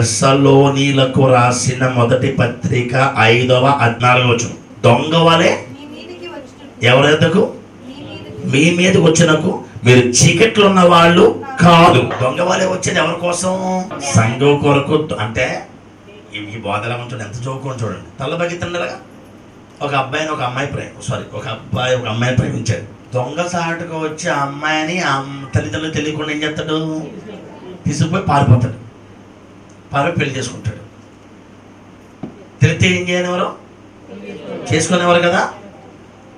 ఏమో దశలోనీలకు రాసిన మొదటి పత్రిక ఐదవ పద్నాలుగు వచ్చిన దొంగ వలె. ఎవరెద్దకు మీ మీదికి వచ్చినకు. మీరు చీకట్లు ఉన్న వాళ్ళు కాదు. దొంగ వలె వచ్చేది ఎవరి కోసం? సంఘం కొరకు అంటే ఈ- బోధలా ఉంటుంది ఎంత చదువుకొని చూడండి. తల్లబగితుండగా ఒక అబ్బాయిని ఒక అమ్మాయి ప్రేమ సారీ ఒక అబ్బాయి ఒక అమ్మాయిని ప్రేమించాడు. దొంగ సాటుకు వచ్చి ఆ అమ్మాయిని తల్లిదండ్రులు తెలియకుండా ఏం చేస్తాడు? తీసుకుపోయి పారిపోతాడు. పార్వతి పెళ్ళి చేసుకుంటాడు. తెలితే ఏం చేయనివారు చేసుకునేవారు కదా?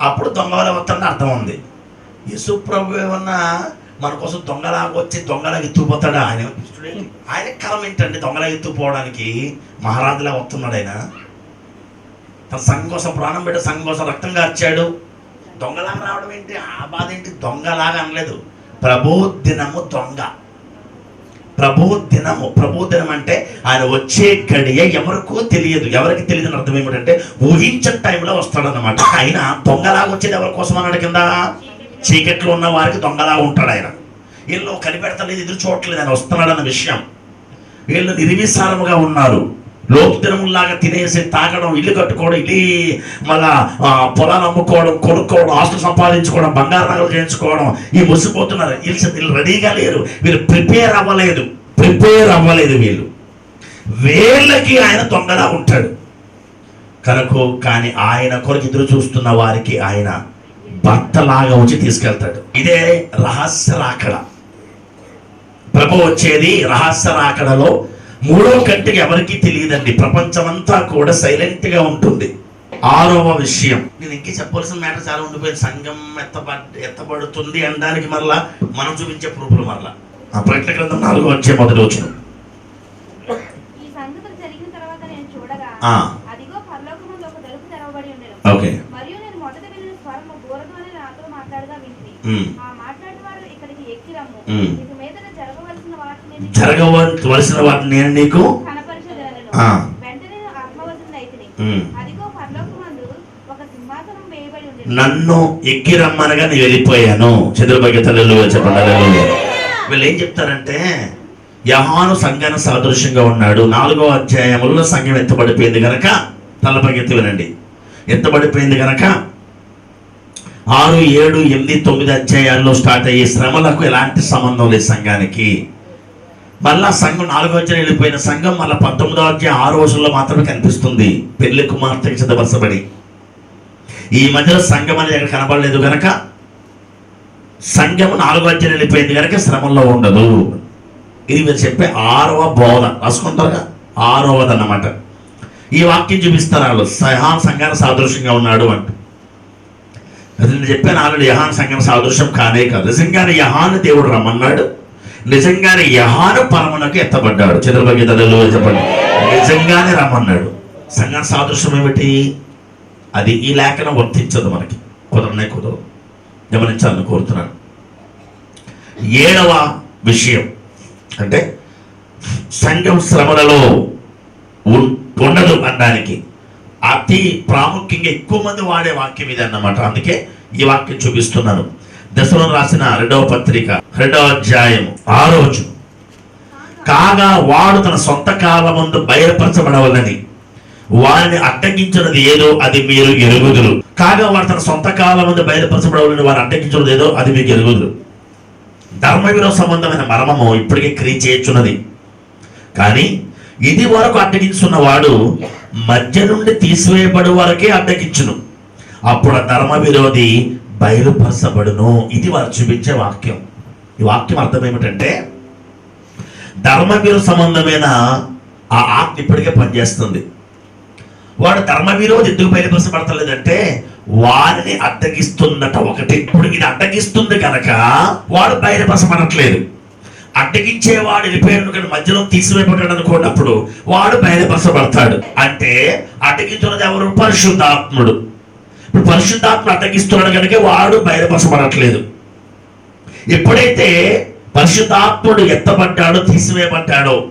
అప్పుడు దొంగల వల్ల వస్తుందని అర్థం ఉంది. యశు ప్రభు ఏమన్నా మన కోసం దొంగలాగా వచ్చి దొంగలాగా ఎత్తుపోతాడా ఆయన ఆయన కరం ఏంటండి దొంగలాగా ఎత్తుపోవడానికి మహారాజులా వస్తున్నాడు ఆయన. తన సంఘం కోసం ప్రాణం పెట్టి సంఘం కోసం రక్తం కార్చాడు. దొంగలాగా రావడం ఏంటి? ఆ బాధ ఏంటి? దొంగలాగా అనలేదు. ప్రభు దినము దొంగ. ప్రభు దినము. ప్రభు దినం అంటే ఆయన వచ్చే గడియ ఎవరికో తెలియదు. ఎవరికి తెలియదు అని అర్థం ఏమిటంటే ఊహించని టైంలో వస్తాడనమాట ఆయన దొంగలాగా వచ్చేది ఎవరి కోసం అన్నాడు కింద చీకట్లో ఉన్న వారికి దొంగలా ఉంటాడు ఆయన. వీళ్ళు కనిపెడతలేదు ఎదురు చూడట్లేదు ఆయన వస్తున్నాడన్న విషయం. వీళ్ళు నిర్విసారముగా ఉన్నారు. లోతు దినముల్లాగా తినేసి తాగడం ఇల్లు కట్టుకోవడం ఇల్లు మళ్ళా పొలాలు అమ్ముకోవడం కొనుక్కోవడం ఆస్తులు సంపాదించుకోవడం బంగారు నగలు చేయించుకోవడం ఈ ముసిపోతున్నారు. వీళ్ళు వీళ్ళు రెడీగా లేరు. వీళ్ళు ప్రిపేర్ అవ్వలేదు. ప్రిపేర్ అవ్వలేదు వీళ్ళు. వేళ్ళకి ఆయన తొందరగా ఉంటాడు. కనుక కానీ ఆయన కొరకు ఎదురు చూస్తున్న వారికి ఆయన భర్తలాగా వచ్చి తీసుకెళ్తాడు. ఇదే రహస్య రాకడ ప్రభు వచ్చేది రహస్య రాకడలో మూడో కంటికి ఎవరికీ తెలియదండి. ప్రపంచమంతా కూడా సైలెంట్గా ఉంటుంది. ఆరవ విషయం. నేను ఇంకే చెప్పవలసిన మ్యాటర్ చాలా ఉండిపోయింది. సంఘం ఎత్తబ ఎత్తబడుతుంది అనడానికి మరలా మనం చూపించే ప్రూఫ్లు మరలా. ఆ ప్రకటన గ్రంథం నాలుగో వచ్చే మొదటి వచ్చిన ఈ సంగతులు జరిగిన తర్వాత నేను చూడగా ఆ. అదిగో పరలోకమందు ఒక తలుపు తెరవబడి ఉండెను. ఓకే. మరియు నేను మొదట వినిన స్వరము దూరగానే నాతో మాట్లాడగా వింది ఉమ్. ఆ మాట్లాడేవారు ఇక్కడికి ఎక్కిరమ్ము ఉమ్. ఇక మీదట జరగవలసిన వాటిని జరగవలసిన వాటిని నేను నీకు కనపరిచదలను ఆ. వెంటనే నేను ఆత్మవశుని అయితిని ఉమ్. అదిగో పరలోకమందు ఒక సింహాసనం వేయబడి ఉండెను నన్ను ఎక్కి రమ్మనగా నేను వెళ్ళిపోయాను. చంద్రబాబు తల్లు చెప్పండి. వీళ్ళు ఏం చెప్తారంటే యహాను సంఘాన్ని సాదృశ్యంగా ఉన్నాడు. నాలుగో అధ్యాయంలో సంఘం ఎత్తబడిపోయింది గనక తలపగెత్తి వినండి. ఎత్తబడిపోయింది గనక ఆరు ఏడు ఎనిమిది తొమ్మిది అధ్యాయాల్లో స్టార్ట్ అయ్యే శ్రమలకు ఎలాంటి సంబంధం లేదు సంఘానికి. మళ్ళా సంఘం నాలుగో వచ్చిన వెళ్ళిపోయిన సంఘం మళ్ళీ పంతొమ్మిదో అధ్యాయం ఆరు రోజుల్లో మాత్రమే కనిపిస్తుంది. పెళ్ళి కుమార్తెకి సిద్ధపరచబడి. ఈ మధ్యలో సంఘం అనేది ఎక్కడ కనబడలేదు కనుక సంఘం నాలుగో అధ్యాయం వెళ్ళిపోయింది కనుక శ్రమంలో ఉండదు. ఇది మీరు చెప్పే ఆరవ బోధ. రాసుకుంటారుగా? ఆరవది అన్నమాట. ఈ వాక్యం చూపిస్తారు వాళ్ళు. సహాన్ సంఘాన్ని సాదృశ్యంగా ఉన్నాడు అంటూ. అది నేను చెప్పాను ఆల్రెడీ యహాన్ సంఘం సాదృశ్యం కానే కాదు. నిజంగానే యహాన్ దేవుడు రమ్మన్నాడు. నిజంగానే యహాను పరమునకు ఎత్తబడ్డాడు. చంద్రబాబు తల్లిలో చెప్పండి. నిజంగానే రమ్మన్నాడు. సంఘం సాదృశ్యం ఏమిటి? అది ఈ లేఖనం వర్తించదు మనకి. కుదరనే కుదరదు. గమనించాలని కోరుతున్నాను. ఏడవ విషయం అంటే సంఘం శ్రమలలో ఉండదు అనడానికి. అతి ప్రాముఖ్యంగా ఎక్కువ మంది వాడే వాక్యం ఇది అన్నమాట అందుకే ఈ వాక్యం చూపిస్తున్నాను. దశలో రాసిన రెండవ పత్రిక రెండవ అధ్యాయం ఆ రోజు. కాగా వాడు తన సొంత కాలమందు బయలుపరచబడవలని వారిని అడ్డగించినది ఏదో అది మీరు ఎరుగుదురు. కాగా వాడు తన సొంత కాలం ముందు బయలుపరచబడవలని వారు అడ్డగించినది ఏదో అది మీకు ఎరుగుదురు. ధర్మ విరోధ సంబంధమైన మర్మము ఇప్పటికే క్రియ చేయొచ్చున్నది కానీ ఇది వరకు అడ్డగించున్న వాడు మధ్య నుండి తీసివేయబడు వరకే అడ్డగించును అప్పుడు ధర్మ విరోధి బయలుపరచబడును. ఇది వారు చూపించే వాక్యం. ఈ వాక్యం అర్థం ఏమిటంటే ధర్మవీరు సంబంధమైన ఆ ఆత్మ ఇప్పటికే పనిచేస్తుంది. వాడు ధర్మ ఎందుకు బయలుపరచబడతలేదంటే వారిని అడ్డగిస్తుందట ఒకటి. ఇప్పుడు ఇది అడ్డగిస్తుంది కనుక వాడు బయలుపరచబడట్లేదు. అడ్డగించేవాడు వెళ్ళిపోయాడు కానీ మధ్యలో తీసివేయబడ్డాడు అనుకోండి అప్పుడు వాడు బయలుపరచబడతాడు. అంటే అడ్డగించున్నది ఎవరు? పరిశుద్ధాత్ముడు. ఇప్పుడు పరిశుద్ధాత్మ అడ్డగిస్తున్నాడు కనుక వాడు బయలుపరచబడట్లేదు. ఎప్పుడైతే పరిశుద్ధాత్ముడు ఎత్తబడ్డాడో తీసివేయబడ్డాడో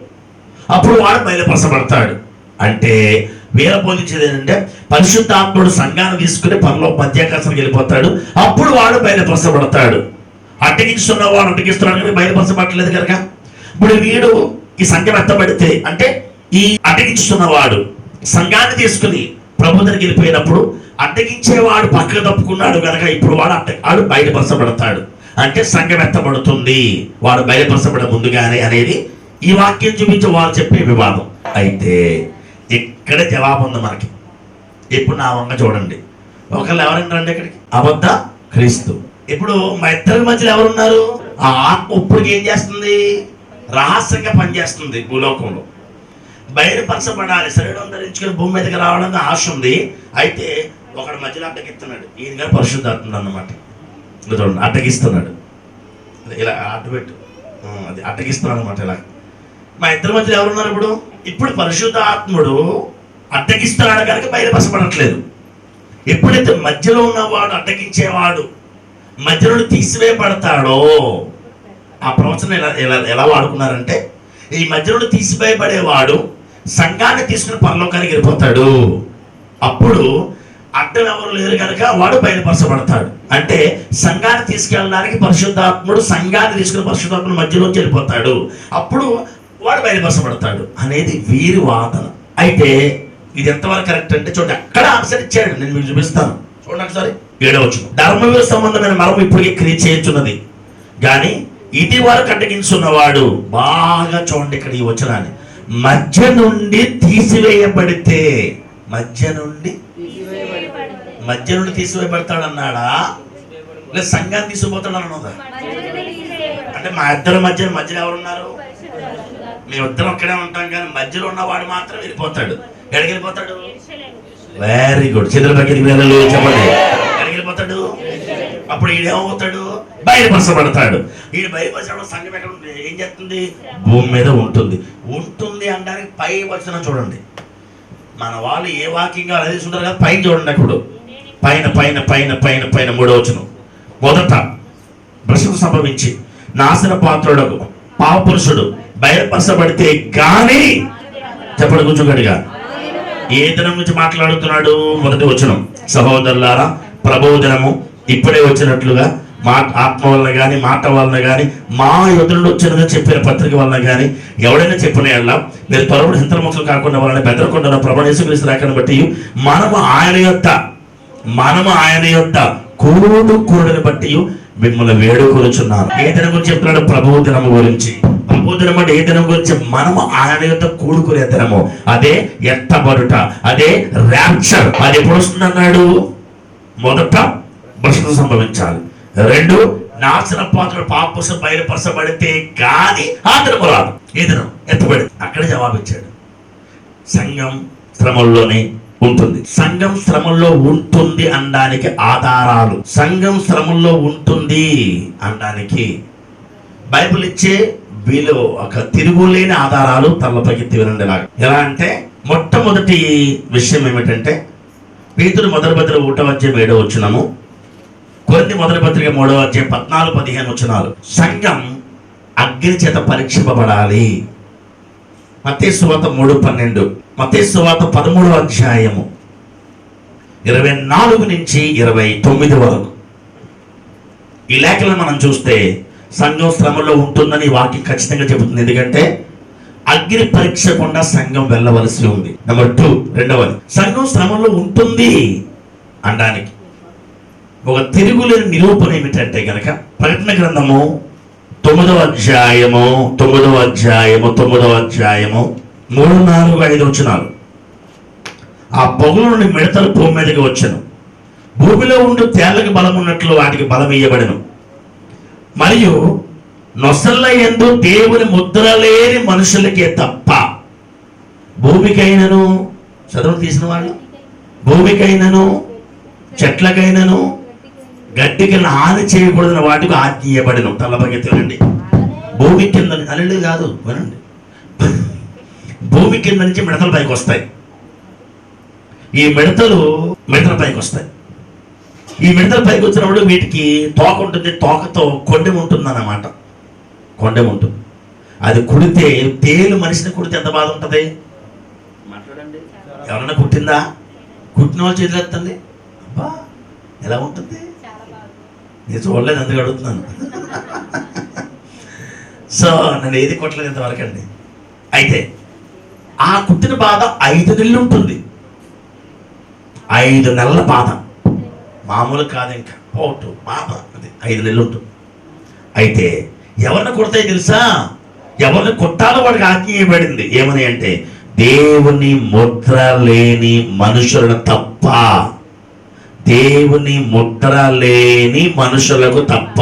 అప్పుడు వాడు బయలుపరచబడతాడు. అంటే వీర బోధించేది ఏంటంటే పరిశుద్ధాత్ముడు సంఘాన్ని తీసుకుని పనిలో మధ్యాకాశానికి వెళ్ళిపోతాడు. అప్పుడు వాడు బయలుపరచబడతాడు. అడ్డగించున్న వాడు అడ్డగిస్తున్నాడు కానీ బయలుపరచబడలేదు కనుక. ఇప్పుడు వీడు ఈ సంఘం ఎత్తబడితే అంటే ఈ అడ్డగించుతున్నవాడు సంఘాన్ని తీసుకుని ప్రభు దగ్గరికి వెళ్ళిపోయినప్పుడు అడ్డగించేవాడు పక్కకు తప్పుకున్నాడు కనుక ఇప్పుడు వాడు అడ్డ వాడు బయటపరచబడతాడు. అంటే సంఘం ఎత్తబడుతుంది. వాడు బయటపరచబడ ముందుగానే అనేది ఈ వాక్యం చూపించి వారు చెప్పే వివాదం. అయితే ఇక్కడ జవాబు ఉంది మనకి. ఇప్పుడు నా వంక చూడండి. ఒకళ్ళు ఎవరైనా రండి ఇక్కడికి. అబద్ధ క్రీస్తు. ఇప్పుడు మా ఇద్దరి మధ్యలో ఎవరున్నారు? ఆ ఆత్మ ఇప్పుడు ఏం చేస్తుంది? రహస్యంగా పనిచేస్తుంది భూలోకంలో. బయలుపరచబడాలి. శరీరం ధరించుకుని భూమి మీదకి రావడానికి ఆశ ఉంది. అయితే ఒకడు మధ్యలో అడ్డగిస్తున్నాడు. ఈయన గారు పరిశుద్ధాత్ముడు అన్నమాట. చూడండి అడ్డగిస్తున్నాడు. ఇలా అడ్డుపెట్టు. అది అడ్డగిస్తున్నాడు అనమాట ఇలా. మా ఇద్దరి మధ్యలో ఎవరున్నారు ఇప్పుడు? ఇప్పుడు పరిశుద్ధాత్ముడు అడ్డగిస్తున్నాడు కనుక బయలుపరచబడట్లేదు. ఎప్పుడైతే మధ్యలో ఉన్నవాడు అడ్డగించేవాడు మధ్యలో తీసివేయబడతాడో ఆ ప్రవచనం ఎలా ఎలా ఎలా వాడుకున్నారంటే ఈ మధ్యలో తీసివేయబడేవాడు సంఘాన్ని తీసుకుని పరలోకానికి వెళ్ళిపోతాడు. అప్పుడు అడ్డం ఎవరు లేరు కనుక వాడు బయలుపరచబడతాడు. అంటే సంఘాన్ని తీసుకెళ్ళడానికి పరిశుద్ధాత్ముడు సంఘాన్ని తీసుకుని పరిశుద్ధాత్ముడు మధ్యలోకి వెళ్ళిపోతాడు. అప్పుడు వాడు బయలుపరచబడతాడు అనేది వీరి వాదన. అయితే ఇది ఎంతవరకు కరెక్ట్ అంటే చూడండి అక్కడ ఆన్సర్ ఇచ్చాడు. నేను మీకు చూపిస్తాను. చూడండి ఒకసారి. ఏడవచ్చు ధర్మవీర సంబంధమైన మరం ఇప్పటికే క్రియ చేయించున్నది. కానీ ఇది వరకు అడ్డగించున్నవాడు బాగా చూడండి ఇక్కడ ఈ వచనాన్ని. మధ్య నుండి తీసివేయబడితే మధ్య నుండి మధ్యనుడు నుండి అన్నాడా లేదా సంఘాన్ని తీసుకుపోతాడు అన్నదా అంటే మా ఇద్దరు మధ్య మధ్యలో ఎవరున్నారు? మేమిద్దరం ఒక్కడే ఉంటాం కానీ మధ్యలో ఉన్నవాడు మాత్రం వెళ్ళిపోతాడు. ఎక్కడికి వెళ్ళిపోతాడు వెరీ గుడ్ చంద్రబాబు వెళ్ళలు చెప్పండి. ఎక్కడికి వెళ్ళిపోతాడు అప్పుడు ఈడేమవుతాడు బయలుపరచబడతాడు. ఈయన బయలుపరచడం సంఘం ఎక్కడ ఉంది? ఏం చేస్తుంది? భూమి మీద ఉంటుంది. ఉంటుంది అనడానికి పై వచ్చిన చూడండి. మన వాళ్ళు ఏ వాకింగ్ అది చూడారు కదా పైన చూడండి అప్పుడు పైన పైన పైన పైన పైన మూడో మొదట భ్రష్టు సంభవించి నాశన పాత్రుడకు పాపురుషుడు బయలుపరచబడితే కానీ చెప్పండి కొంచెం గడిగా ఏ దినం నుంచి మాట్లాడుతున్నాడు? మొదటి వచనం. సహోదరులారా ప్రబోధనము ఇప్పుడే వచ్చినట్లుగా మా ఆత్మ వలన కానీ మాట వలన కానీ మా యుద్ధంలో వచ్చినగా చెప్పిన పత్రిక వలన కానీ ఎవడైనా చెప్పిన వెళ్ళా మీరు త్వరపడి హింతరముఖులు కాకుండా వాళ్ళని బెదరకుండా ప్రభణేశ్వరి రాకని బట్టి మనము ఆయన యొక్క మనము ఆయన యొక్క కూడు కూడని బట్టి మిమ్మల్ని వేడుకొనుచున్నారు ఏ దినం గురించి చెప్తున్నాడు? ప్రభు దినము గురించి. ప్రభు దినం అంటే ఏ దినం గురించి? మనము ఆయన యొక్క కూడుకునే దినము. అదే ఎత్తబడుట అదే ర్యాప్చర్ అది ఎప్పుడు వస్తుంది అన్నాడు? మొదట భ్రష్ట సంభవించాలి. రెండు నాశన పాత్ర పాపసం బయలుపరచబడితే గాని ఆ దినము రాదు. ఏ దినం ఎత్తబడి అక్కడ జవాబిచ్చాడు. సంఘం శ్రమంలోనే ఉంటుంది. సంఘం శ్రమంలో ఉంటుంది అనడానికి ఆధారాలు. సంఘం శ్రమంలో ఉంటుంది అనడానికి బైబిల్ ఇచ్చే వీళ్ళు ఒక తిరుగులేని ఆధారాలు తలపైకి వినండి లాగా ఎలా అంటే మొట్టమొదటి విషయం ఏమిటంటే పేతురు మొదటి పత్రిక ఒకటో అధ్యాయం ఏడో వచ్చినాము కొన్ని మొదటి పత్రిక మూడో అధ్యాయం పద్నాలుగు పదిహేను వచ్చినాలు సంఘం అగ్ని చేత పరీక్షింపబడాలి. మతేశ్వాత మూడు పన్నెండు. మతేశ్వాత పదమూడు అధ్యాయము ఇరవై నాలుగు నుంచి ఇరవై తొమ్మిది వరకు. ఈ లేఖలను మనం చూస్తే సంఘం శ్రమలో ఉంటుందని వాక్యం ఖచ్చితంగా చెబుతుంది. ఎందుకంటే అగ్ని పరీక్షకుండా సంఘం వెళ్ళవలసి ఉంది. నెంబర్ టూ రెండవది సంఘం శ్రమంలో ఉంటుంది అనడానికి. ఒక తిరుగులేని నిరూపణ ఏమిటంటే కనుక ప్రకటన గ్రంథము తొమ్మిదవ అధ్యాయము తొమ్మిదవ అధ్యాయము తొమ్మిదవ అధ్యాయము మూడు నాలుగు ఐదు వచ్చినాలు ఆ పొగల నుండి మిడతలు భూమి మీదకి వచ్చను. భూమిలో ఉండి తేళ్ళకు బలం ఉన్నట్లు వాటికి బలం ఇయ్యబడను. మరియు నొసళ్ళ ఎందు దేవుని ముద్ర లేని మనుషులకే తప్ప భూమికైనను చదువు తీసిన వాళ్ళు భూమికైనను చెట్లకైనను గడ్డికి హాని చేయకూడదని వాటికి ఆజ్ఞ ఇవ్వబడిన తలబగి భూమి కింద అల్లుడు కాదు వినండి. భూమి కింద నుంచి మిడతలు పైకి వస్తాయి. ఈ మిడతలు మిడతల పైకి వస్తాయి. ఈ మిడతల పైకి వచ్చినప్పుడు వీటికి తోక ఉంటుంది తోకతో కొండెం ఉంటుంది అన్నమాట కొండెం ఉంటుంది. అది కుడితే తేలు మనిషిని కుడితే ఎంత బాధ ఉంటుంది? మాట్లాడండి. ఎవరన్నా కుట్టిందా? కుట్టిన వాళ్ళు చేతులు ఎత్తండి. అబ్బా ఎలా ఉంటుంది? నేను చూడలేదు అందుకు అడుగుతున్నాను. సో నేను ఏది కొట్టలేదు ఇంతవరకు అండి అయితే ఆ కుట్టిన బాధ ఐదు నెలలు ఉంటుంది. ఐదు నెలల బాధ. మామూలు కాదు ఇంకా. పోటు బాధ. అది ఐదు నెలలు ఉంటుంది. అయితే ఎవరిని కొడతాయి తెలుసా? ఎవరిని కొట్టాలో వాడికి ఆజ్ఞ ఇవ్వబడింది. ఏమని అంటే దేవుని ముద్ర లేని మనుషులను తప్ప దేవుని ముద్ర లేని మనుషులకు తప్ప.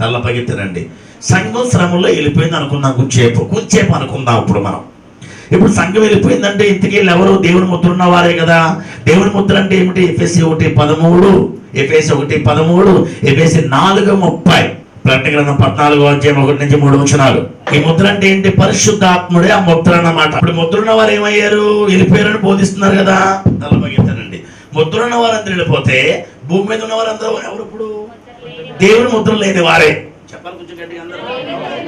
తల్లపగిద్దరండి సంఘం శ్రమంలో వెళ్ళిపోయింది అనుకుందాం కొంచెంసేపు కొంచెంసేపు అనుకుందాం ఇప్పుడు మనం. ఇప్పుడు సంఘం వెళ్ళిపోయిందంటే ఇంతకీ ఎవరు? దేవుని ముద్ర ఉన్నవారే కదా. దేవుని ముద్ర అంటే ఏమిటి? ఎఫ్ఎస్సి ఒకటి పదమూడు ఎఫ్ఎస్సి ఒకటి పదమూడు ఎఫ్ఎస్సి నాలుగు ముప్పై. ప్రకటన పద్నాలుగు అధ్యాయం ఒకటి నుంచి మూడు వచనాలు. ఈ ముద్ర అంటే ఏంటి? పరిశుద్ధాత్ముడే ఆ ముద్ర అన్నమాట. ఇప్పుడు ముద్ర ఉన్న వారు ఏమయ్యారు? వెళ్ళిపోయారని బోధిస్తున్నారు కదా. తలపగిస్తానండి ముద్ర ఉన్న వారందరూ వెళ్ళిపోతే భూమి మీద ఉన్న వారందరూ ఎవరు ఇప్పుడు? దేవుని ముద్ర లేని వారే. చెప్పాలి కొంచెం గట్టిగా అందరూ.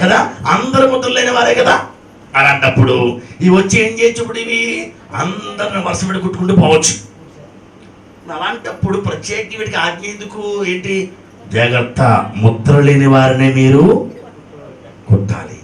కదా? అందరు ముద్ర లేని వారే కదా. అలాంటప్పుడు ఇవి వచ్చి ఏం చేయొచ్చు ఇప్పుడు ఇవి? అందరిని వరుస పెట్టి కుట్టుకుంటూ పోవచ్చు. అలాంటప్పుడు ప్రత్యేక వీటికి ఆజ్ఞ ఎందుకు? ఏంటి? జాగ్రత్త ముద్ర లేని వారిని మీరు కుట్టాలి.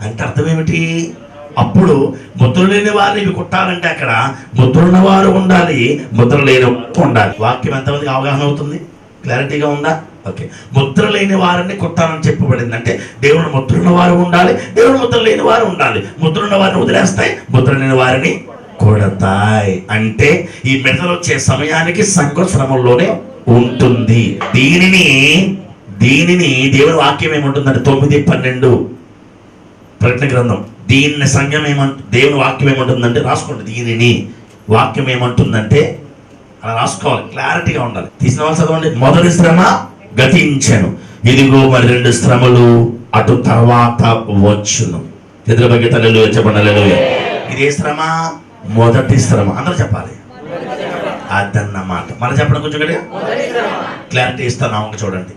అంటే అర్థం ఏమిటి? అప్పుడు ముద్ర లేని వారిని ఇవి కుట్టాలంటే అక్కడ ముద్ర ఉన్నవారు ఉండాలి ముద్ర లేని ఉండాలి. వాక్యం ఎంతమందికి అవగాహన అవుతుంది? క్లారిటీగా ఉందా? ఓకే. ముద్ర లేని వారిని కొట్టాలని చెప్పబడింది. అంటే దేవుడు ముద్రున్న వారు ఉండాలి దేవుడు ముద్ర లేని వారు ఉండాలి. ముద్రున్న వారిని వదిలేస్తాయి ముద్ర లేని వారిని కొడతాయి. అంటే ఈ మెదలు వచ్చే సమయానికి సంఘ శ్రమంలోనే ఉంటుంది. దీనిని దీనిని దేవుడి వాక్యం ఏముంటుందంటే తొమ్మిది పన్నెండు ప్రకటన గ్రంథం. దీన్ని సంఘం ఏమంట దేవుని వాక్యం ఏమంటుందంటే రాసుకోండి. దీనిని వాక్యం ఏమంటుందంటే అలా రాసుకోవాలి. క్లారిటీగా ఉండాలి. తీసిన వాళ్ళు చదవండి. మొదటి శ్రమ గతించను. ఇదిగో మరి రెండు శ్రమలు అటు తర్వాత వచ్చును. ఎదురు బగ్గతలు చెప్పండి ఇది శ్రమ మొదటి శ్రమ. అందరూ చెప్పాలి. అదన్నమాట. మళ్ళీ చెప్పడం కొంచెం గట్టిగా. క్లారిటీ ఇస్తాను చూడండి.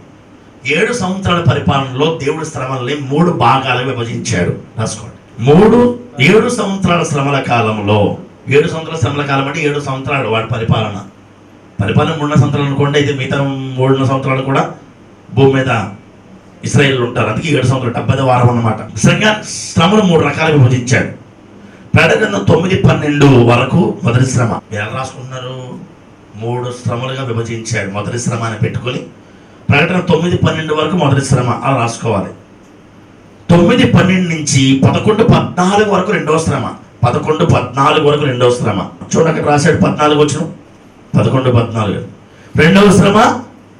ఏడు సంవత్సరాల పరిపాలనలో దేవుడు శ్రమల్ని మూడు భాగాలుగా విభజించాడు. రాసుకోండి. మూడు ఏడు సంవత్సరాల శ్రమల కాలంలో. ఏడు సంవత్సరాల శ్రమల కాలం అంటే ఏడు సంవత్సరాలు వాడి పరిపాలన. పరిపాలన మూడున్న సంవత్సరాలు అనుకోండి అయితే మిగతా మూడున్న సంవత్సరాలు కూడా భూమి మీద ఇస్రాయేల్ ఉంటారు. అందుకే ఏడు సంవత్సరాలు డెబ్బై వారం అన్నమాట. సంఘ శ్రమలు మూడు రకాలుగా విభజించాడు. ప్రకటన తొమ్మిది పన్నెండు వరకు మొదటి శ్రమ. ఎలా రాసుకున్నారు మూడు శ్రమలుగా విభజించాడు. మొదటి శ్రమ అని పెట్టుకొని ప్రకటన తొమ్మిది పన్నెండు వరకు మొదటి శ్రమ. అలా రాసుకోవాలి. తొమ్మిది పన్నెండు నుంచి పదకొండు పద్నాలుగు వరకు రెండవ శ్రమ. పదకొండు పద్నాలుగు వరకు రెండవ శ్రమ. చూడండి అక్కడ రాశాడు పద్నాలుగు వచ్చిన పదకొండు పద్నాలుగు. రెండవ శ్రమ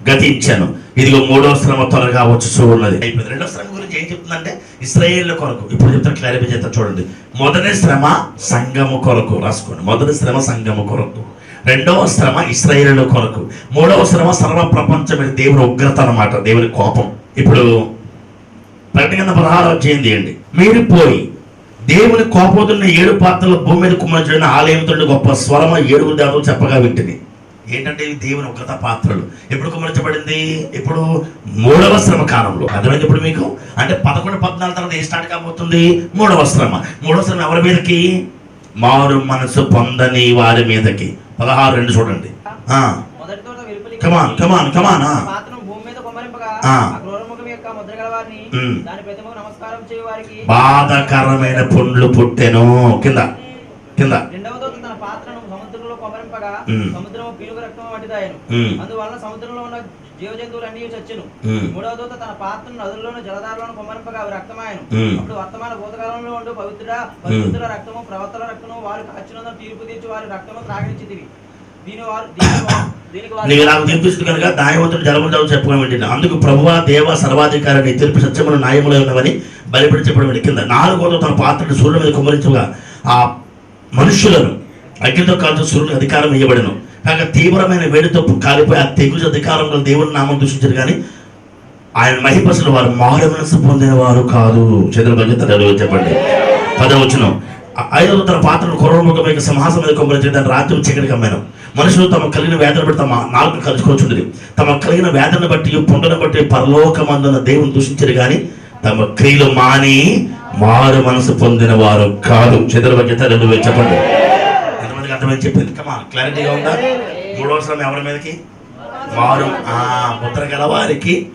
గతించాను. ఇదిగో మూడవ శ్రమ త్వరగా వచ్చి చూడన్నది అయిపోయింది. రెండవ శ్రమ గురించి ఏం చెప్తుందంటే ఇస్రాయేల్ కొరకు. ఇప్పుడు చెప్తాను క్లారిఫై చేస్తా చూడండి. మొదటి శ్రమ సంఘము కొరకు. రాసుకోండి. మొదటి శ్రమ సంఘము కొరకు. రెండవ శ్రమ ఇస్రాయేల్ కొరకు. మూడవ శ్రమ సర్వ ప్రపంచం దేవుని ఉగ్రత అనమాట దేవుని కోపం. ఇప్పుడు ప్రకటన పదహారు అధ్యాయం తీయండి. మీరు పోయి దేవుని కోపోతున్న ఏడు పాత్రల భూమి మీద కుమ్మరించిన ఆలయంతో గొప్ప స్వరమ ఏడుగు దేవతలు చెప్పగా వింటుంది ఏంటంటే ఇవి దేవుని ఉగ్రత పాత్రలు. ఎప్పుడు కుమ్మరించబడింది? ఇప్పుడు మూడవ శ్రమ కాలంలో. అర్థమైంది ఇప్పుడు మీకు? అంటే పదకొండు పద్నాలుగు తర్వాత ఏ స్టార్ట్ కాబోతుంది? మూడవ శ్రమ. మూడవ శ్రమ ఎవరి మీదకి? మారు మనసు పొందని వారి మీదకి. పదహారు రెండు చూడండి. కమాన్ కమాన్ కమాన్ బాధకరమైన పుండ్లు పుట్టెను. కింద. కింద. అందువలన సముద్రంలో ఉన్న జీవ జంతువులు అన్ని చచ్చును. మూడవ దూత తన పాత్రను నదుల్లోను జలధారలోను కొమ్మరింపగా అవి రక్తమాయను. అప్పుడు వర్తమాన భూతకాలంలో ఉండు పవిత్ర పరిశుద్ధుల రక్తము ప్రవర్తన రక్తము వారు కాచినందున తీర్పు తీర్చి వారి రక్తము త్రాగించితివి. దీని వారు నీకు తీర్పిస్తుంది కనుక న్యాయవంతుడు చెప్పుకోమండి అందుకు ప్రభువా దేవ సర్వాధికారిని తీర్పు సత్యములు న్యాయములు ఉన్నవని బలిపడి చెప్పడం కింద నాలుగోతో తన పాత్రను సూర్యుల మీద కుమ్మరించగా ఆ మనుషులను అగ్నితో కాల్చు సూర్యుని అధికారం ఇవ్వబడను కాక తీవ్రమైన వేడితో కాలిపోయి ఆ తెగుజ అధికారంలో దేవుని నామం దూషించారు కానీ ఆయన మహిపసులు వారు మారు మనసు పొందిన వారు కాదు చంద్ర భగతలు చెప్పండి. పదవచనం ఐదవ తన పాత్రను కొరముఖం యొక్క సింహాసం మీద కొమ్మరించి దాని రాజ్యం చీకటి కమ్మాను. మనుషులు తమ కలిగిన వేదన బట్టి తమ నాలుగు కలుసుకోవచ్చుండేది తమ కలిగిన వేదన బట్టి పుండను బట్టి పరలోకమందున దేవుని దూషించరు కానీ తమ క్రియలు మాని మారు మనసు పొందిన వారు కాదు చంద్రబాబు చెప్పండి. అర్థమని చెప్పింది. కమా క్లారిటీగా ఉందా? మూడవ శ్రమ ఎవరి మీదకి? వారు ఆ ముద్ర గల వారికి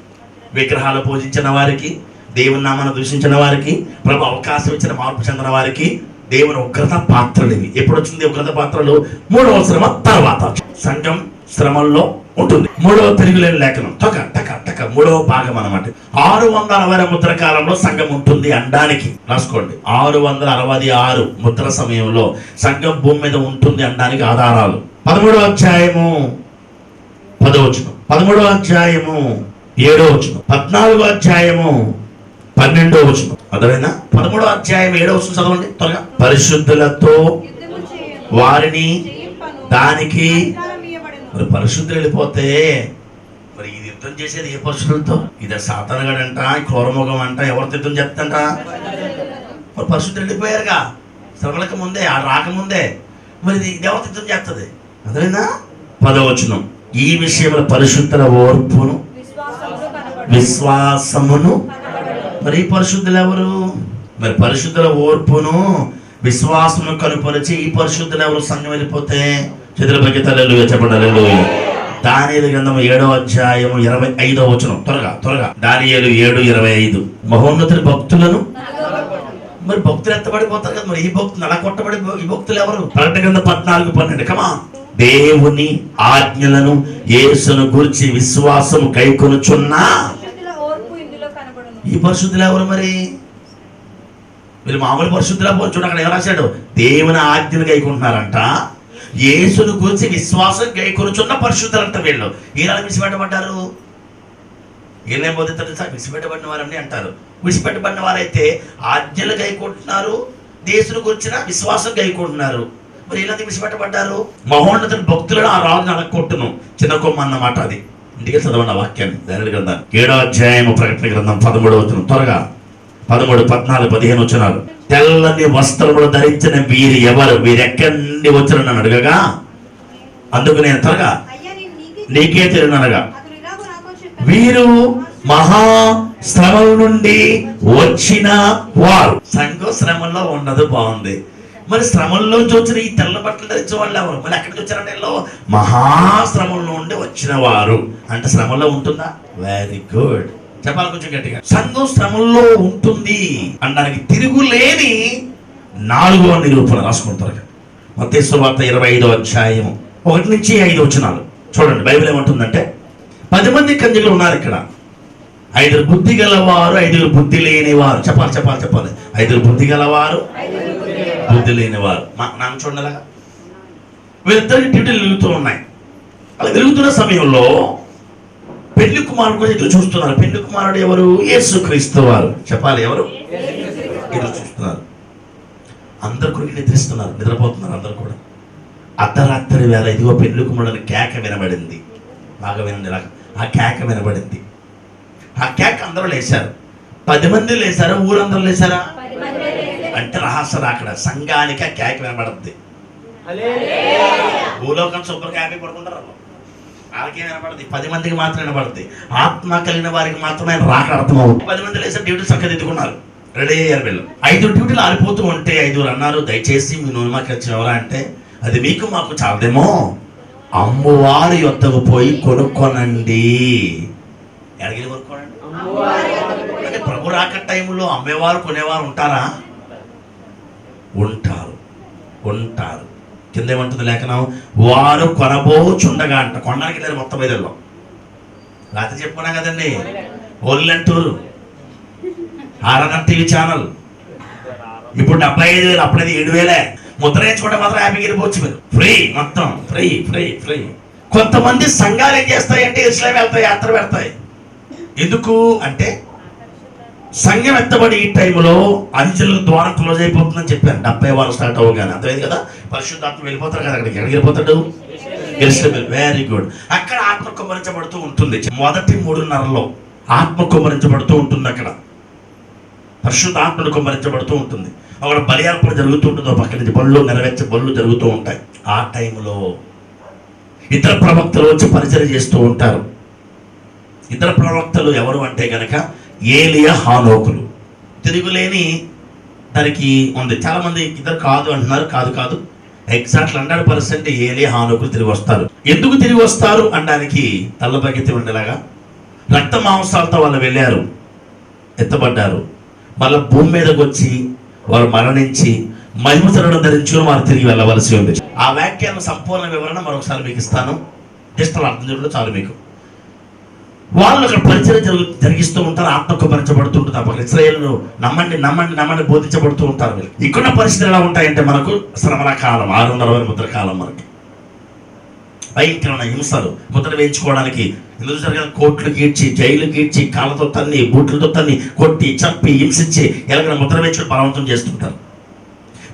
విగ్రహాలు పూజించిన వారికి దేవుని నామాన్ని దూషించిన వారికి ప్రభు అవకాశం ఇచ్చిన మార్పు చెందిన వారికి దేవుని ఉగ్రత పాత్రలు ఇవి. ఎప్పుడు వచ్చింది ఉగ్రత పాత్రలు? మూడవ శ్రమ తర్వాత. సంఘం శ్రమల్లో ఉంటుంది. మూడవ తిరుగులేని లేఖనం. టక టక టక మూడవ భాగం అన్నమాట. ఆరు వందల అరవై ముద్ర కాలంలో సంఘం ఉంటుంది అనడానికి. రాసుకోండి. ఆరు వందల అరవై ఆరు ముద్ర సమయంలో సంఘం భూమి మీద ఉంటుంది అనడానికి ఆధారాలు. పదమూడవ అధ్యాయము పదవచనం పదమూడవ అధ్యాయము ఏడో వచనం. పద్నాలుగో అధ్యాయము పన్నెండో వచనం. అర్థమైనా పదమూడో అధ్యాయం ఏడో వచనం చదవండి త్వరగా. పరిశుద్ధులతో వారిని దానికి మరి పరిశుద్ధులు వెళ్ళిపోతే యుద్ధం చేసేది ఏ పరిశుద్ధులతో? ఇది సాతనగడంట క్రూరముఖం అంట ఎవరితో యుద్ధం చెప్తంట మరి పరిశుద్ధులు వెళ్ళిపోయారుగా. శ్రమలకు ముందే ఆ రాకముందే మరి ఇది ఇది యుద్ధం చేస్తుంది? అదేనా పదవచనం ఈ విషయంలో పరిశుద్ధుల ఓర్పును విశ్వాసమును మరి ఈ పరిశుద్ధులు ఎవరు మరి పరిశుద్ధుల ఓర్పును విశ్వాసము కనుపరిచి ఈ పరిశుద్ధులు ఎవరు సంఘం వెళ్ళిపోతే? చేతుల పైకి తల్లు చెప్పండి దానియేలు గ్రంథం ఏడో అధ్యాయము ఇరవై ఐదో వచనం. త్వరగా త్వరగా. దానియేలు ఏడు ఇరవై ఐదు. మహోన్నతుని భక్తులను? మరి భక్తులు ఎత్తబడిపోతారు కదా మరి? ఈ భక్తులు అలా కొట్టబడి ఈ భక్తులు ఎవరు? ప్రకటన గ్రంథం పద్నాలుగు పన్నెండు. కమా దేవుని ఆజ్ఞలను యేసును గురించి విశ్వాసము కైకొనుచున్నా. ఈ పరిశుద్ధులు ఎవరు మరి? వీళ్ళు మామూలు పరిశుద్ధుల పోరు చూడు అక్కడ ఏం రాశాడు? దేవుని ఆజ్ఞలు గైకుంటున్నారంట యేసును గురించి విశ్వాసం గైకొనుచున్న పరిశుద్ధులంట వీళ్ళు. ఈనాడు విసిపెట్టబడ్డారు వీళ్ళేం బోధిస్తారు సార్ విసిపెట్టబడిన వారని అంటారు. విసిపెట్టబడిన వారైతే ఆజ్ఞలు గైకుంటున్నారు దేశుని గురించిన విశ్వాసం గైకుంటున్నారు. మరి వీళ్ళని విసిపెట్టబడ్డారు మహోన్నతుని భక్తులను ఆ రాజును అలక్కొట్టును చిన్న కొమ్మ అన్నమాట అది. ఇంటికి చదవండి వాక్యాన్ని. దాని గ్రంథం ఏడో అధ్యాయము ప్రకటన గ్రంథం పదమూడవ వచనం. త్వరగా. పదమూడు పద్నాలుగు పదిహేను వచ్చినారు తెల్లని వస్త్రములు ధరించిన వీరు ఎవరు? వీరెక్కడి నుండి వచ్చిన నన్ను అడగగా? అందుకు నేను త్వరగా నీకే తెలియనగా వీరు మహా శ్రమల నుండి వచ్చిన వారు. సంఘం శ్రమల్లో ఉండదు బాగుంది. మరి శ్రమల్లోంచి వచ్చిన ఈ తెల్ల బట్టలు ధరించిన వాళ్ళు ఎవరు? మళ్ళీ ఎక్కడికి వచ్చారంటే మహాశ్రమల నుండి వచ్చిన వారు. అంటే శ్రమలో ఉంటుందా? వెరీ గుడ్ చెప్పాలి కొంచెం గట్టిగా. సంఘం శ్రమంలో ఉంటుంది అనడానికి తిరుగులేని నాలుగో నిరూపణ రాసుకుంటారు మతేశ్వర వార్త ఇరవై ఐదో అధ్యాయము. ఒకటి నుంచి ఐదు వచ్చినాలు చూడండి బైబిల్ ఏమంటుందంటే పది మంది కన్యకులు ఉన్నారు ఇక్కడ. ఐదుగురు బుద్ధి గలవారు ఐదుగురు బుద్ధి లేనివారు. చెప్పాలి చెప్పాలి చెప్పాలి. ఐదుగురు బుద్ధి గలవారు బుద్ధి లేనివారు. మా నాకు చూడండి అలాగా. వీళ్ళిద్దరికి డ్యూటీలు వెలుగుతూ ఉన్నాయి. అలా వెలుగుతున్న సమయంలో పెళ్ళి కుమారుడు కూడా ఎదురు చూస్తున్నారు. పెళ్ళి కుమారుడు ఎవరు? యేసు క్రీస్తు వారు. చెప్పాలి ఎవరు? ఎదురు చూస్తున్నారు. అందరు కూడా నిద్రిస్తున్నారు. నిద్రపోతున్నారు అందరు కూడా. అర్ధరాత్రి వేళ ఇదిగో పెళ్ళి కుమారుడు కేక వినబడింది. బాగా వినండి. ఆ కేక వినబడింది. ఆ కేక అందరూ లేచారు. పది మంది లేచారా? ఊరందరూ లేచి అంటే రహస్యం అక్కడ. సంఘానికి ఆ కేక వినబడుద్ది భూలోకం శుభ్రంగా హ్యాపీ పడుకుంటారు. వాళ్ళకి వినపడదు? పది మందికి మాత్రం వినపడుతుంది ఆత్మ కలిగిన వారికి మాత్రమే రాక అర్థమవుతుంది పది మంది లేసి డ్యూటీ చక్కగా దిద్దుకున్నారు. రెడీ అయ్యారు వీళ్ళు. ఐదు డ్యూటీలు ఆరిపోతూ ఉంటే ఐదుగురు అన్నారు దయచేసి మీ నూనె మాకు ఎవరా అంటే అది మీకు మాకు చాలదేమో. అమ్మవారి యొద్దకు పోయి కొనుక్కొనండి. ఎడగిలి కొనుక్కోనండి అంటే ప్రభు రాక టైంలో అమ్మేవారు కొనేవారు ఉంటారా? ఉంటారు. ఉంటారు. కింద ఏమంటుంది లేఖనం? వారు కొనబోచుండగా అంట. కొనడానికి లేదు మొత్తం మీదల్లో రాత్రి చెప్పుకున్నా కదండి. ఒళ్ళంటూరు. RNR TV channel. ఇప్పుడు డెబ్బై ఐదు వేలు అప్పుడైతే ఏడు వేలే. ముద్ర వేయించుకుంటే మాత్రం హ్యాపీగా వెళ్ళిపోవచ్చు మీరు. ఫ్రీ మొత్తం. Free free free. కొంతమంది సంఘాలు ఏం చేస్తాయంటే ఇస్లాం వెళ్తాయి యాత్ర పెడతాయి. ఎందుకు? అంటే సంఘం ఎత్తబడి ఈ టైంలో అంచెలకు ద్వారం క్లోజ్ అయిపోతుందని చెప్పాను డెబ్బై వాళ్ళు స్టార్ట్ అవ్వగానే అర్థమైంది కదా? పరిశుద్ధాత్మ వెళ్ళిపోతారు కదా అక్కడికి? ఎక్కడికి వెళ్ళిపోతాడు? వెరీ గుడ్ అక్కడ ఆత్మ కుమరించబడుతూ ఉంటుంది. మొదటి మూడున్నరలో ఆత్మ కుమరించబడుతూ ఉంటుంది అక్కడ. పరిశుద్ధాత్మను కుమరించబడుతూ ఉంటుంది. అక్కడ బలియార్పణ జరుగుతూ ఉంటుంది. పక్క నుంచి బళ్ళు నెరవేర్చే బళ్ళు జరుగుతూ ఉంటాయి. ఆ టైంలో ఇతర ప్రవక్తలు వచ్చి పరిచయం చేస్తూ ఉంటారు. ఇతర ప్రవక్తలు ఎవరు అంటే కనుక ఏలియా హానోకులు. తిరుగులేని దానికి ఉంది. చాలా మంది ఇద్దరు కాదు అంటున్నారు. కాదు కాదు. ఎగ్జాక్ట్ హండ్రెడ్ పర్సెంట్ ఏలియా హానోకులు తిరిగి వస్తారు ఎందుకు తిరిగి వస్తారు అనడానికి తల్లబగితి ఉండేలాగా రక్త మాంసాలతో వాళ్ళు వెళ్ళారు. ఎత్తబడ్డారు. మళ్ళీ భూమి మీదకి వచ్చి వారు మరణించి మహిమతరుడు ధరించుకుని వారు తిరిగి వెళ్ళవలసి ఉంది. ఆ వాక్యాన్ని సంపూర్ణ వివరణ మరొకసారి మీకు ఇస్తాను. జస్ట్ అర్థం చేయడం చాలు మీకు. వాళ్ళు అక్కడ పరిచయం జరుగు జరిగిస్తూ ఉంటారు ఆత్మకు పరిచబడుతుంటుంది అప్పుడు ఇస్రాయేల్ నమ్మండి నమ్మండి నమ్మండి బోధించబడుతూ ఉంటారు వీళ్ళు. ఇక్కడ పరిస్థితులు ఎలా ఉంటాయంటే మనకు శ్రమణ కాలం ఆరు వందల ముద్ర కాలం మనకి. భయంకరమైన హింసలు ముద్ర వేయించుకోవడానికి ఎందుకు జరిగిన కోట్లు గీడ్చి జైలు గీడ్చి కాళ్ళతో తన్ని బూట్లతో తన్ని కొట్టి చంపి హింసించి ఎలాగైనా ముద్ర వేయించుకుని బలవంతం చేస్తుంటారు.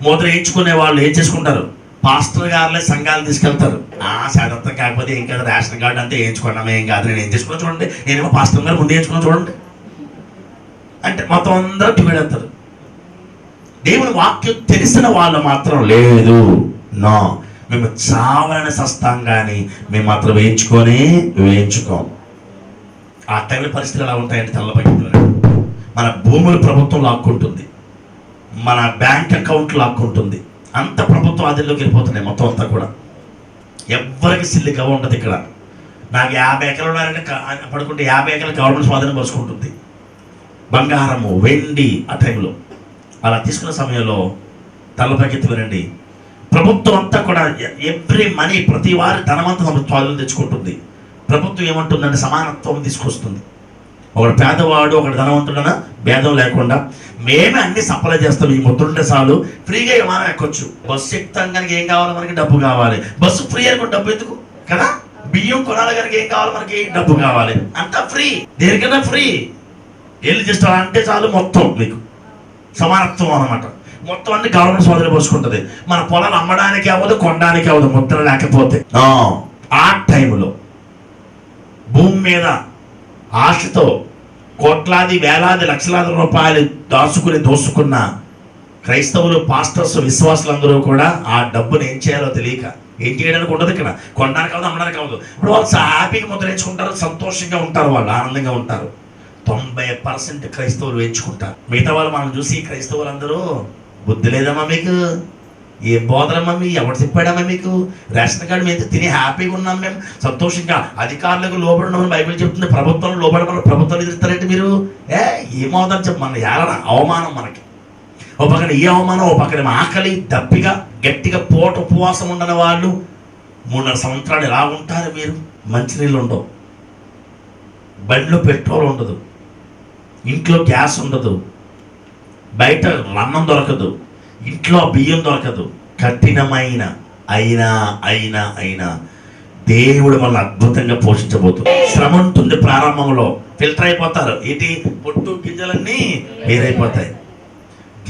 ముద్ర వేయించుకునే వాళ్ళు ఏం చేసుకుంటారు? పాస్టర్ గారులే సంఘాలు తీసుకెళ్తారు. ఆ శాదత్తం కాకపోతే ఏం కాదు రేషన్ కార్డు అంతే వేయించుకున్నాం ఏం కాదు. నేను ఏం చేసుకున్నా చూడండి. నేనేమో పాస్టర్ గారు ముందు వేయించుకున్నా చూడండి. అంటే మొత్తం అందరూ టికెడతారు దేవుని వాక్యం తెలిసిన వాళ్ళు మాత్రం లేదు. నో. మేము చావని సస్తాం కానీ మేము మాత్రం వేయించుకొని వేయించుకోం. ఆ టైంలో పరిస్థితులు ఎలా ఉంటాయంటే తెల్లబడి మన భూములు ప్రభుత్వం లాక్కుంటుంది. మన బ్యాంక్ అకౌంట్ లాక్కుంటుంది. అంత ప్రభుత్వం అదిలోకి వెళ్ళిపోతున్నాయి మొత్తం అంతా కూడా. ఎవ్వరికి సిల్లిగా ఉండదు ఇక్కడ. నాకు యాభై ఎకరాలు ఉన్నారంటే పడుకుంటే యాభై ఎకరాలు గవర్నమెంట్ స్వాధీనం పరుచుకుంటుంది బంగారము వెండి ఆ టైంలో అలా తీసుకున్న సమయంలో తలపకెత్తి వినండి. ప్రభుత్వం అంతా కూడా ఎవ్రీ మనీ ప్రతి వారి ధనవంతం స్వాధీనం తెచ్చుకుంటుంది. ప్రభుత్వం ఏమంటుందంటే సమానత్వం తీసుకొస్తుంది. ఒకడు పేదవాడు ఒకడు ధనవంతుడన? భేదం లేకుండా. మేమే అన్ని సప్లై చేస్తాం. ఈ ముద్దుంటే చాలు. ఫ్రీగా విమానం ఎక్కొచ్చు. బస్సు ఎక్కుతాం కనుక ఏం కావాలి మనకి? డబ్బు కావాలి. బస్సు ఫ్రీ అనుకో డబ్బు ఎందుకు? కదా? బియ్యం కొనాలి కనుక ఏం కావాలి మనకి? డబ్బు కావాలి. అంతా ఫ్రీ. దేనికైనా ఫ్రీ. వెళ్ళి జస్ట్ అంటే చాలు మొత్తం మీకు. సమానత్వం అన్నమాట. మొత్తం అన్ని గవర్నమెంట్ సోదరి పోసుకుంటుంది. మన పొలాలు అమ్మడానికి అవ్వదు కొనడానికి అవ్వదు ముద్ర లేకపోతే. ఆ. టైంలో భూమి మీద ఆశతో కోట్లాది వేలాది లక్షలాది రూపాయలు దాచుకుని దోసుకున్న క్రైస్తవులు పాస్టర్స్ విశ్వాసులందరూ కూడా ఆ డబ్బును ఏం చేయాలో తెలియక ఏం చేయడానికి ఉండదు ఇక్కడ. కొనడానికి అవ్వదు అమ్మడానికి అవ్వదు. ఇప్పుడు వాళ్ళు హ్యాపీగా ముద్రించుకుంటారు సంతోషంగా ఉంటారు వాళ్ళు ఆనందంగా ఉంటారు. తొంభై పర్సెంట్ క్రైస్తవులు వేయించుకుంటారు. మిగతా వాళ్ళు మనం చూసి క్రైస్తవులందరూ బుద్ధి లేదమ్మా మీకు? ఏ బోధనమ్మా మీ ఎవడు చెప్పాడమ్మా మీకు? రేషన్ కార్డు మేము తిని హ్యాపీగా ఉన్నాం మేము. సంతోషంగా అధికారులకు లోబడమని బైబిల్ చెప్తుంది. ప్రభుత్వం లోబడమని ప్రభుత్వం ఎదురుతారంటే మీరు? ఏ ఏమవుతారు చెప్ప మన ఏలన అవమానం మనకి. ఓ పక్కన ఏ అవమానం ఓ పక్కన ఆకలి దప్పిగా గట్టిగా పోట ఉపవాసం ఉండని వాళ్ళు మూడున్నర సంవత్సరాలు ఎలా ఉంటారు మీరు? మంచినీళ్ళు ఉండవు. బండిలో పెట్రోల్ ఉండదు. ఇంట్లో గ్యాస్ ఉండదు. బయట అన్నం దొరకదు. ఇంట్లో బియ్యం దొరకదు. కఠినమైన అయినా అయినా అయినా దేవుడు మనల్ని అద్భుతంగా పోషించబోతుంది. శ్రమ ఉంటుంది ప్రారంభంలో. ఫిల్టర్ అయిపోతారు. ఏంటి? పొట్టు గింజలన్నీ వేరైపోతాయి.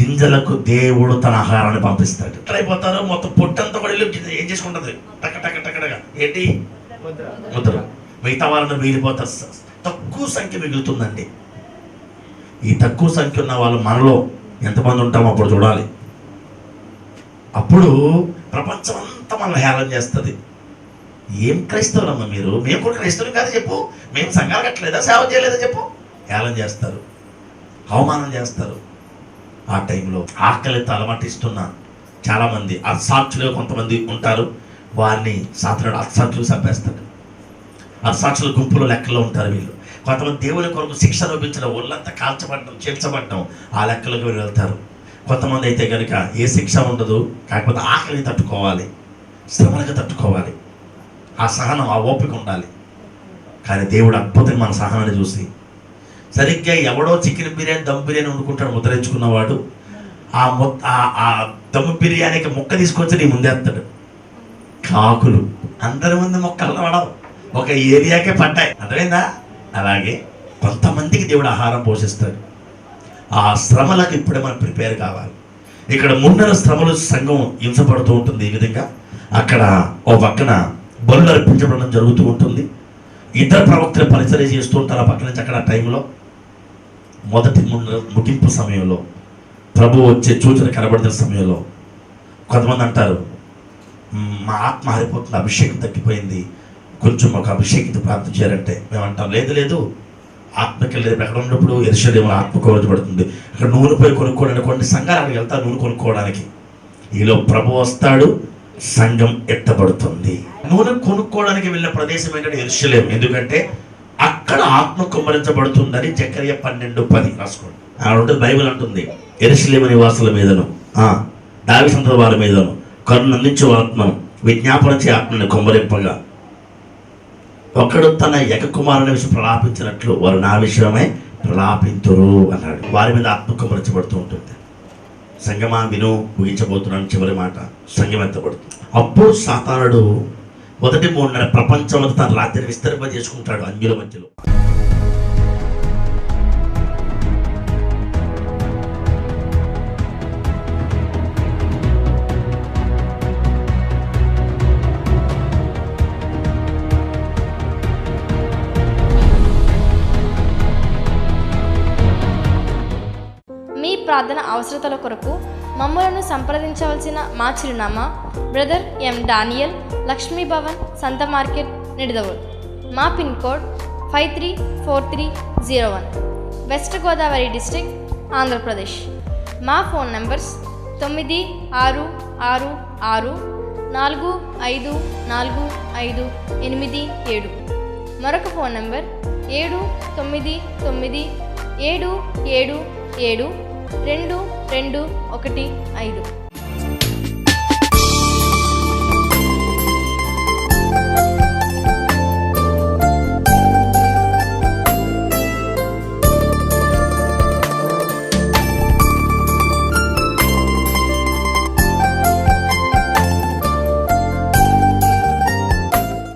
గింజలకు దేవుడు తన ఆహారాన్ని పంపిస్తాడు. ఫిల్టర్ అయిపోతారు. మొత్తం పొట్టంతా కూడా వెళ్ళి గింజ ఏం చేసుకుంటుంది? టక టక టకటగా ఏంటి? ముద్ర. మిగతా వాళ్ళని మిగిలిపోతారు తక్కువ సంఖ్య మిగులుతుందండి. ఈ తక్కువ సంఖ్య ఉన్న వాళ్ళు మనలో ఎంతమంది ఉంటామో అప్పుడు చూడాలి. అప్పుడు ప్రపంచం అంతా మనల్ని హేళన చేస్తుంది. ఏం క్రైస్తవులమ్మా మీరు? మేము కూడా క్రైస్తవులు కాదు చెప్పు. మేము సంఘాలు కట్టలేదా? సేవ చేయలేదా చెప్పు. హేళన చేస్తారు. అవమానం చేస్తారు. ఆ టైంలో ఆకలితో అలమటిస్తున్న చాలామంది అసాక్షులు కొంతమంది ఉంటారు. వారిని సాత్రుడు అసాక్షులు చంపేస్తాడు. అసాక్షుల గుంపులో లెక్కలో ఉంటారు వీళ్ళు. కొంతమంది దేవుని కొరకు శిక్ష రూపించడం ఒళ్ళంతా కాల్చబడడం చీల్చబడడం ఆ లెక్కలకు వీళ్ళు వెళ్తారు. కొంతమంది అయితే కనుక ఏ శిక్ష ఉండదు కాకపోతే ఆకలిని తట్టుకోవాలి శ్రమలకు తట్టుకోవాలి. ఆ సహనం ఆ ఓపిక ఉండాలి. కానీ దేవుడు అద్భుతంగా మన సహనాన్ని చూసి సరిగ్గా ఎవడో చికెన్ బిర్యానీ దమ్ బిర్యానీ వండుకుంటాడు ముద్రించుకున్నవాడు ఆ మొ ఆ- దమ్ బిర్యానీకి మొక్క తీసుకొచ్చి నీ ముందేస్తాడు కాకులు. అందరి ముందు మొక్కలు పడవు. ఒక ఏరియాకే పడ్డాయి. అర్థమైందా? అలాగే కొంతమందికి దేవుడు ఆహారం పోషిస్తాడు. ఆ శ్రమలకు ఇప్పుడే మనం ప్రిపేర్ కావాలి. ఇక్కడ మున్నర శ్రమలు సంఘం హింసపడుతూ ఉంటుంది ఈ విధంగా. అక్కడ ఓ పక్కన బలు అర్పించబడడం జరుగుతూ ఉంటుంది. ఇద్దరు ప్రవక్తలు పరిచయం చేస్తూ ఉంటారు ఆ పక్క నుంచి అక్కడ టైంలో. మొదటి మున్నర ముగింపు సమయంలో ప్రభు వచ్చే సూచన కనబడిన సమయంలో కొంతమంది అంటారు మా ఆత్మ హరిపోతుంది అభిషేకం తగ్గిపోయింది కొంచెం ఒక అభిషేకిత ప్రార్థన చేయాలంటే మేము అంటాం లేదు లేదు ఆత్మకి లేదు. అక్కడ ఉన్నప్పుడు ఎరుషలేమో ఆత్మ కోరచబడుతుంది అక్కడ నూనె పోయి కొనుక్కోవడానికి కొన్ని సంఘాలు అక్కడికి వెళ్తారు నూనె కొనుక్కోవడానికి. ఈలో ప్రభు వస్తాడు సంఘం ఎత్తబడుతుంది. నూనె కొనుక్కోవడానికి వెళ్ళిన ప్రదేశం ఏంటంటే ఎరుషలేం ఎందుకంటే అక్కడ ఆత్మ కుమ్మరించబడుతుందని జకర్య పన్నెండు పది రాసుకోండి. ఆడ ఉంటుంది బైబిల్ అంటుంది. ఎరుసలేమ నివాసుల మీదను దావి సంతల వారి మీదను కరుణ అందించే ఆత్మను విజ్ఞాపనచే ఆత్మని కుమ్మరింపగా. ఒకడు తన ఏక విషయం ప్రలాపించినట్లు వారు నా విషయమై ప్రలాపింతురు అన్నాడు. వారి మీద ఆత్మకమరచబడుతూ ఉంటుంది. సంగమా విను ముగించబోతున్నాను చివరి మాట. సంగం ఎత్తబడుతుంది అప్పుడు సాతానుడు. మొదటి మూడు ప్రపంచం ప్రపంచంలో తన రాత్రి విస్తరింపజేసుకుంటాడు అంజుల మధ్యలో. మీ ప్రార్థన అవసరతల కొరకు మమ్మలను సంప్రదించవలసిన మా చిరునామా brother M Daniel Lakshmi Bhavan సంత మార్కెట్ నిడదవోలు. మా pin code five three four three zero one. West Godavari district Andhra Pradesh. మా ఫోన్ నంబర్స్ తొమ్మిది ఆరు ఆరు ఆరు నాలుగు ఐదు నాలుగు ఐదు ఎనిమిది ఏడు. మరొక ఫోన్ నంబర్ ఏడు తొమ్మిది తొమ్మిది ఏడు ఏడు ఏడు రెండు రెండు ఒకటి ఐదు.